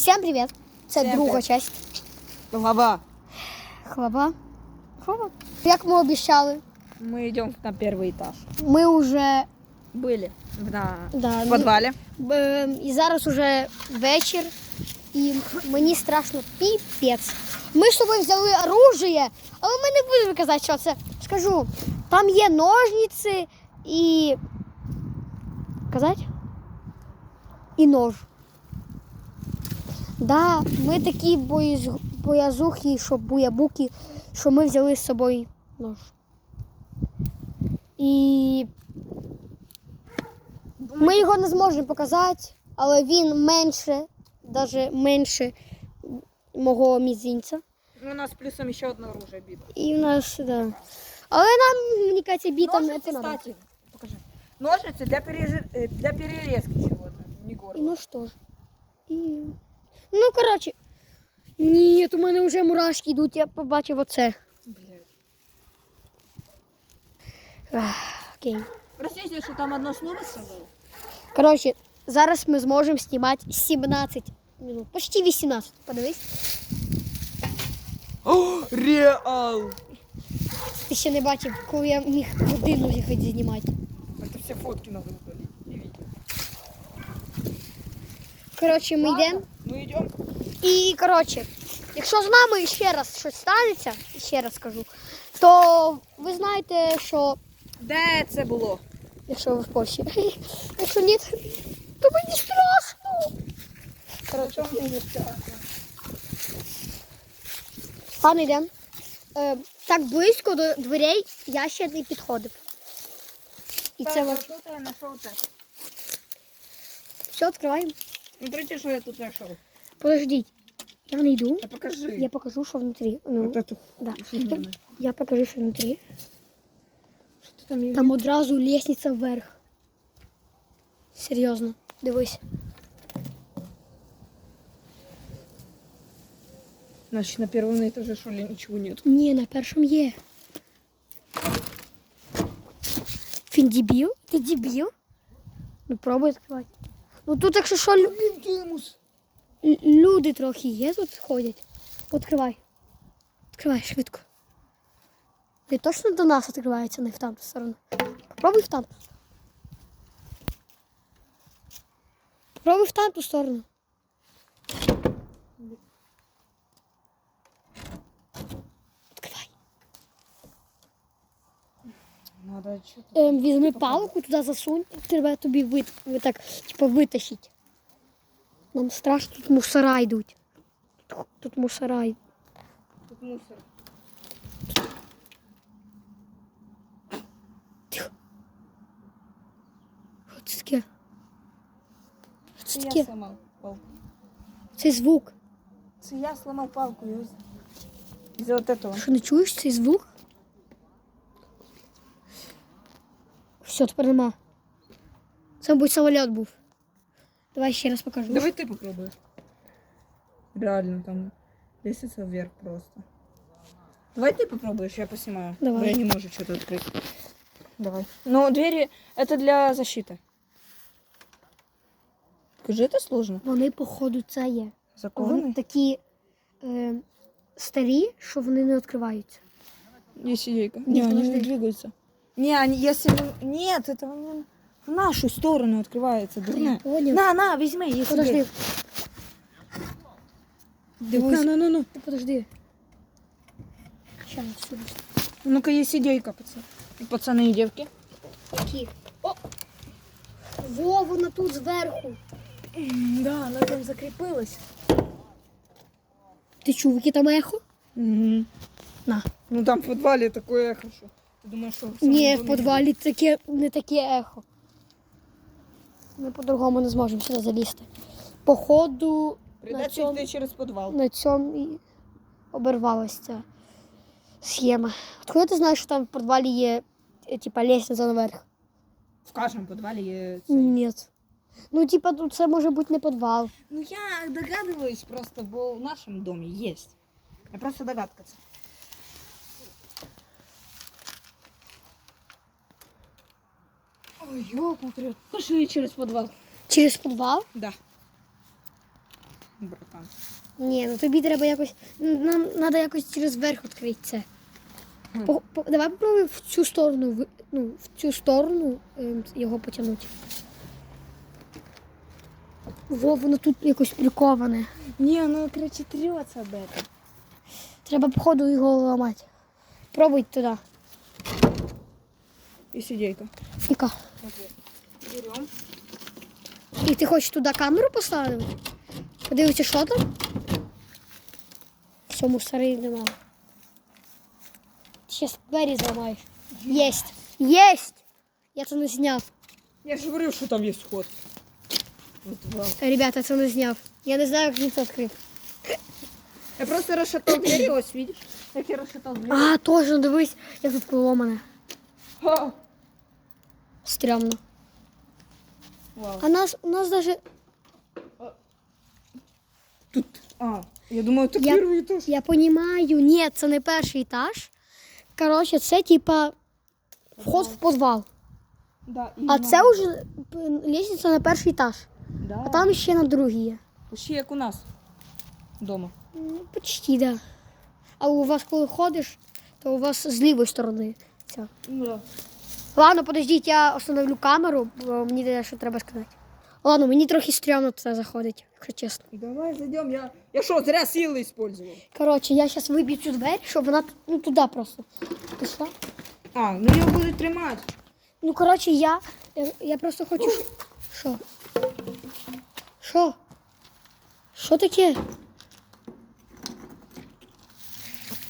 Всім привіт! Це Всім друга привіт. часть. Голова. Хлоба. Хлоба. Як ми обіцяли, Мы идем на первый этаж. ми вже Были на да, в подвале. ну, е, і зараз уже вечір, і мені страшно піпець. Ми з собою взяли оружие, але ми не будемо казати, що це. Скажу, там є ножниці і. Казати? І нож. Да, ми такі боїз... боязухи, що буябуки, що ми взяли з собою нож. І ми його не зможемо показати, але він менше, навіть менше мого мізинця. У нас плюсом еще одно оружие бита. І в нас, да. Але нам, мені кажеться, біта не Ножницы, треба. кстати, покажи. Ножницы для, пережи- э, для перерезки чего-то, не І горло. ну що ж. І... Ну, коротше. Ні, у мене вже мурашки йдуть, я побачив оце. Блядь. Ах, Окей. Простите, что там одно слово сказал? Коротше, зараз ми зможемо знімати 17 минут, почти 18. Подивись. О, реал! Ти ще не бачив, коли я міг годину їхати знімати. Это все фотки надо удалить. и видео. Коротше, ми Ладно, йдемо. Мы идем. І коротше, якщо з нами ще раз щось станеться, ще раз скажу, то ви знаєте, що Де це було? якщо ви в Польщі, якщо ні, то мені страшно. Короче, мне не страшно. Ладно, йдемо. Е, так близько до дверей я ще не підходив. І це Так, вас. тут я. Все, відкриваємо. Смотрите, что я тут нашел. Подождіть. Я не йду. А покажи. Я покажу, що внутрі. Ну, Вот эту да. фигню. Я покажу, що внутрі. Что там есть? Там одразу лестниця вверх. Серйозно, дивись. Значит, на первом этаже что ли ничего нет. Ні, на першому є. Він дебіл? Ти дебіл? Ну пробуй відкривати. Ну тут, якщо що, лю- люди трохи є тут ходять. Відкривай. Відкривай швидко. Ти точно до нас відкривається, не в тамту сторону. Попробуй в тамту. Попробуй в тамту сторону. Надо что-то. Ем, візьми палку, туди засунь, треба тобі вит, ви так, типу, витащити. Нам страшно, тут мусора йдуть. Тут, тут мусора йдуть. Тут мусор. Що це таке? Що це Це я таке? сломав палку. Цей звук. Це я сломав палку из- из-за вот этого. Що не чуєш цей звук? Все, тепер нема. Це, мабуть, самоліт був. Давай ще раз покажу. Давай ты попробуй. Реально там лестница вверх просто. Давай ты попробуешь, я поснимаю. Давай. Я не могу что-то открыть. Давай. Но двери это для защиты. Скажи, это сложно. Вони, походу, це є. Вони Законы. такі е, старі, що вони не відкриваються. Есть ейка. Нет, Не, они подожди. не двигаются. Не, они, если... мы- Нет, это он в нашу сторону открывается. Я Дурная. понял. На, на, возьми, если Подожди, Дивись. На, на, на, на. ти подожди. Щас, сюди. Ну-ка, есть идейка, пацаны. Пацаны и девки. Які? О! Во, вона тут зверху. Да, она там закрепилась. Ти чув, яке там ехо? Угу. На. Ну там в подвале такое эхо, что ты думаешь, что... в самом Ні, в підвалі таке, не таке ехо. Ми по-другому не зможемо сюди залізти. Походу, на Придется цьому, идти через подвал. на цьому і обірвалася ця схема. Откуда ти знаєш, що там в підвалі є е, типа лестниця наверх? В каждом подвале есть... Ні. Ну, типа, тут це може бути не підвал. Ну я догадываюсь просто, бо в нашем доме есть. Я просто догадкаться. Ой, ёпатрёт. Пошли через подвал. Через підвал? Да. братан. Ні, ну тобі треба якось. Нам треба якось через верх відкрити це. Хм. По, по, давай попробуємо в цю сторону, ви- ну, в цю сторону ем, його потягнути. Во, воно тут якось приковане. Не, ну короче, трется об этом. Треба, походу, його ламати. Пробуй туди. И сидейка. Яка? Берем. І ти хочеш туди камеру поставити? Подивитися, що там? В цьому старий нема. Ти зараз двері зламаєш. Єсть! Єсть! Я це не зняв. Я же говорил, что там есть ход. Вот, вау. Ребята, це не зняв. Я не знаю, як він це відкрив. Я просто расшатал дверь, ось, видишь? Как я расшатал дверь. А, точно, дивись, як тут поломане. А. Стрьомно. Вау. А нас, у нас даже... Тут, а, я думаю, это Я- первый этаж. Я понімаю, ні, це не перший етаж. Коротше, це типа вход в підвал. Да, А це вже п- лестниця на перший етаж. да. А там ще на другий є. Почти як у нас дома. Ну, почти, да. А у вас, коли ходиш, то у вас з лівої сторони. Ця. Ну да. Ладно, подождіть, я остановлю камеру, бо мені дещо треба сказати. Ладно, мені трохи стрьомно це заходить, якщо чесно. Давай зайдем. Я, я что, зря силы использовал? Коротше, я зараз виб'ю цю двері, щоб вона ну, туди просто пішла. А, ну його будуть тримати. Ну, коротше, я, я, просто хочу. щ- Що? Що? Що таке?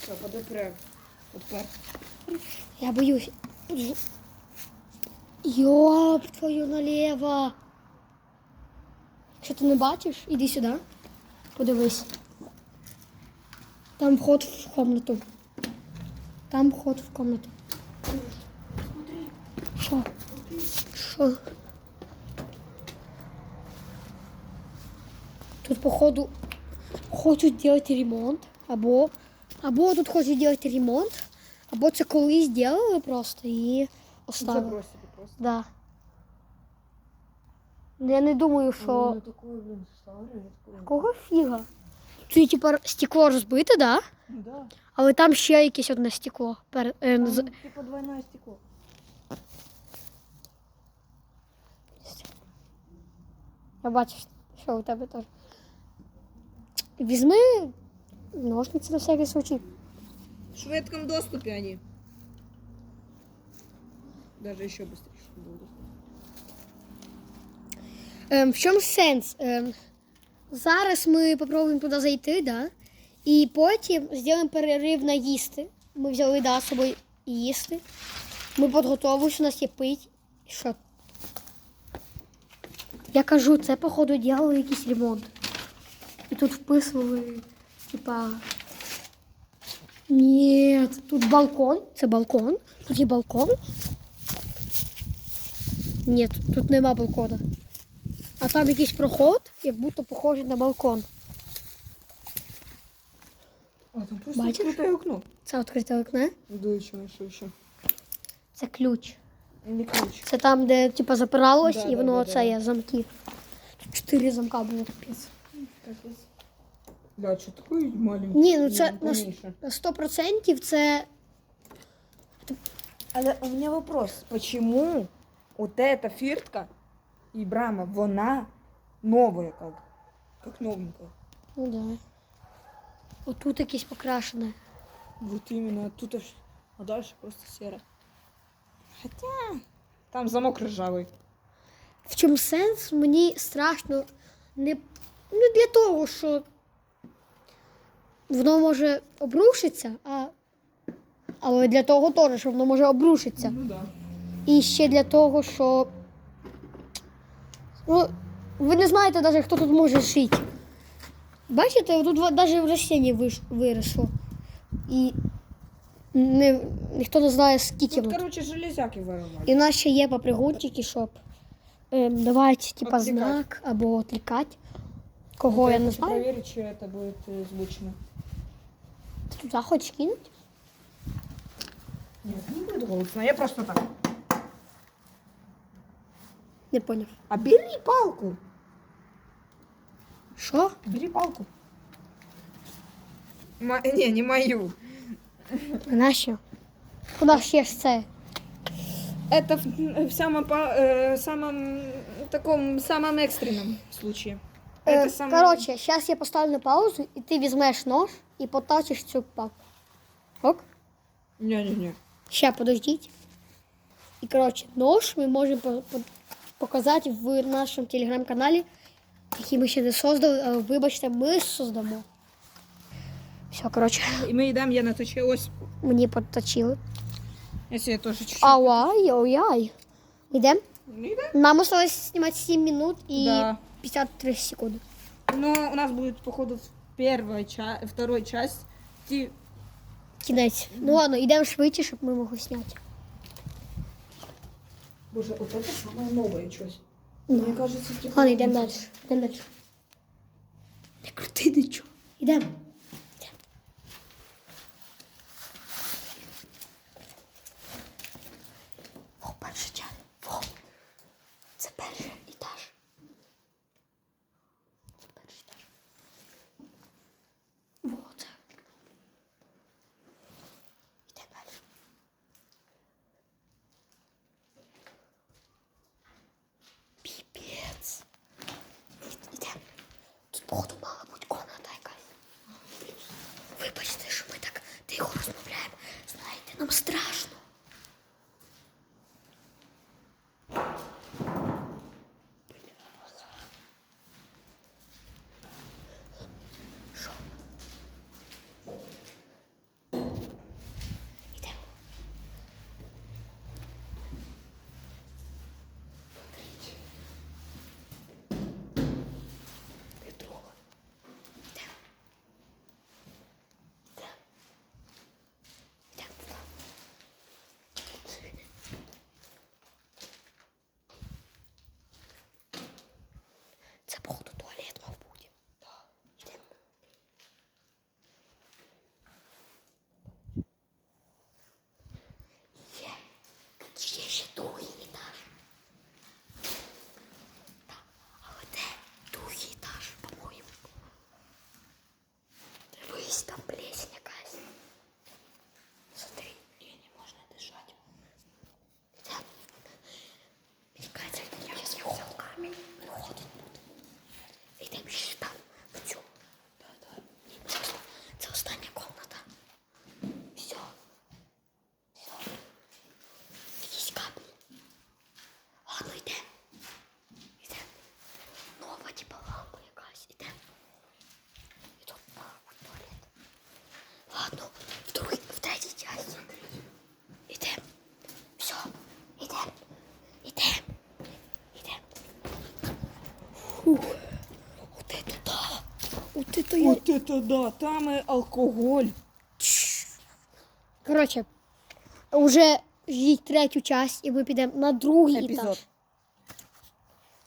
Все, подопрем. Подпер. Я боюсь. Йоп, твою наліво. Що ти не бачиш? Іди сюди. Подивись. Там вход в комнату. Там вход в комнату. Що? Що? Тут, походу, хочуть робити ремонт. Або, або тут хочуть робити ремонт, або це колись зробили просто і оставили. Просто. Да. Ну, Я не думаю, що. такое, блин, старое. Кого фіга? Це типа стекло розбите, да? Ну да. Але там ще якесь одне стекло. Пер... е, з- типа двойное стекло. Я бачу, що у тебе теж. Візьми ножниці на всякий случай. В шведском доступе они. Даже еще быстрее, чтобы. Ем, в чому сенс? Ем, зараз ми спробуємо туди зайти, да? і потім зробимо перерив на їсти. Ми взяли да, з собою їсти. Ми підготовилися, у нас є пить. Що? Я кажу, це, походу, робили якийсь ремонт. І тут вписували, типа. Ні, тут балкон. Це балкон. Тут є балкон. Ні, тут, тут нема балкона. А там якийсь проход, як будто похожий на балкон. А, там просто Бачишь? открытое окно. Це відкрите вікно. Иду еще, еще, еще. Це ключ. Или ключ. Це там, де типа запиралось, Да, і да, воно да, оце да. є замки. Тут чотири замка було капець. Да, что такой маленький. Ні, ну це на с- поменьше. на 100% це. Але у меня вопрос. Почему вот эта фиртка и брама, вона новая как? Как новенькая. Ну да. Отут якесь покрашене. Вот именно, а тут аж, а дальше просто серо. Хотя, там замок ржавый. В чому сенс? Мені страшно не ну, для того, що воно може обрушитися, а... але для того теж, що воно може обрушитися. Ну да. І ще для того, що. Ну, ви не знаєте навіть, хто тут може жити. Бачите, тут навіть ростіння виш- виросло. І не, ніхто не знає, скільки Тут, воно. короче, железяки вырывали. І в нас ще є попригунчики, щоб ем, давати типа, Отвлекать. знак або відлікати. Кого я не хочу знаю. проверить, что это будет э, звучно. Ти туди хочеш кинути? Нет, не будет голосно, я просто так. Не поняв. А бери палку. Що? Бери палку. Ма... Не, не мою. А нащо? Куди ще ж це? Это в, в самом, по- э, самом таком самом экстренном случае. Е, Это самое- Коротше, зараз я поставлю на паузу, і ти візьмеш нож і поточиш цю папку. Ок? Не-не-не. Ще подождіть. І коротше, нож ми можемо по- по- показати в нашому телеграм-каналі, який ми ще не создали, вибачте, ми создамо. Все, коротше, И мы едам, я наточила ось. мені поточили. Я себе тоже чуть-чуть. Ай, ой, ай. Йдемо? Ну. Нам осталось знімати 7 минут і Да. 53 секунди. Ну, у нас будет, походу, первая часть, второй часть. Ти... Кінець. Ну ладно, йдемо швидше, щоб ми могли зняти. Боже, вот это самое новое что-то. Да. Мне кажется, типа... Ладно, йдемо далі. Йдемо далі. Не крути нічого. Йдемо. От это я. Вот это да, там и алкоголь. Коротше, уже ждіть третю часть, і ми підемо на другий Епізод. етаж.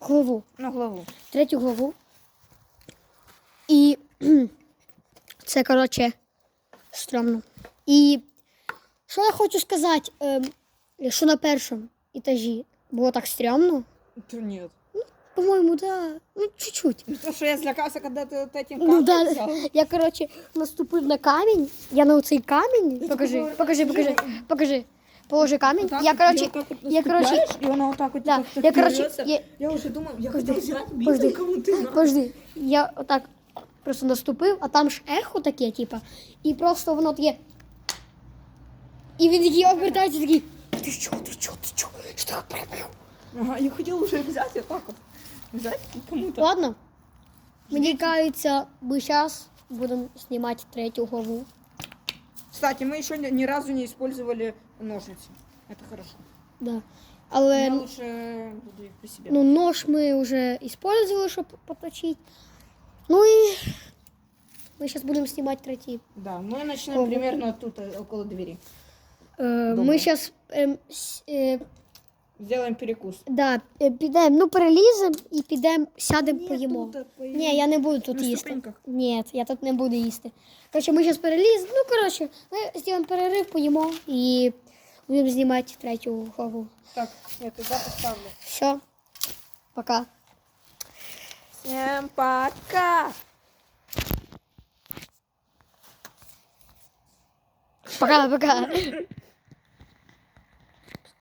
Главу. На главу. Третю главу. І це, коротше, стрьомно. І що я хочу сказати, що на першому етажі було так стрьомно, Да нет. по-моєму, да, ну, чуть-чуть. Потому что я злякався, когда ты вот этим Ну, да, камнем взял. я, коротше, наступив на камінь, я на оцей камінь, покажи, говорю, покажи, покажи, покажи. Положи камінь. Вот так Я, вот, коротше, вот так вот я, коротше, наступаешь, и она вот так вот да, так, так я, коротше, трясется. я, Я уже думаю, я Подожди, хотел взять, подожди. бить кому ты Подожди, я отак просто наступив, а там ж ехо таке, типа, і просто воно таке. І він такий обертається, такий. Ти що, ти що, ти що? Що ти прибив? Ага, я хотел уже взять вот так вот. Взять и кому-то. Ладно. Мені кажеться, ми зараз будемо знімати третю главу. Кстати, мы еще ни, ни разу не использовали ножницы. Это хорошо. Да. Але Я лучше буду их при себе. ну, нож ми вже использовали, щоб поточити. Ну і ми зараз будемо знімати третій. Да, мы начнем Ого. примерно тут, э, около двери. Е, ми Добре. зараз Сделаем перекус. Да, е, підемо, ну переліземо і підемо, сядемо, поїмо. Ні, я не буду тут На їсти. ступеньках? Ні, я тут не буду їсти. Коротше, ми зараз переліземо. Ну, коротше, ми зробимо перерив, поїмо і будемо знімати третю главу. Так, я туда поставлю. Все, пока. Всем пока. Пока-пока.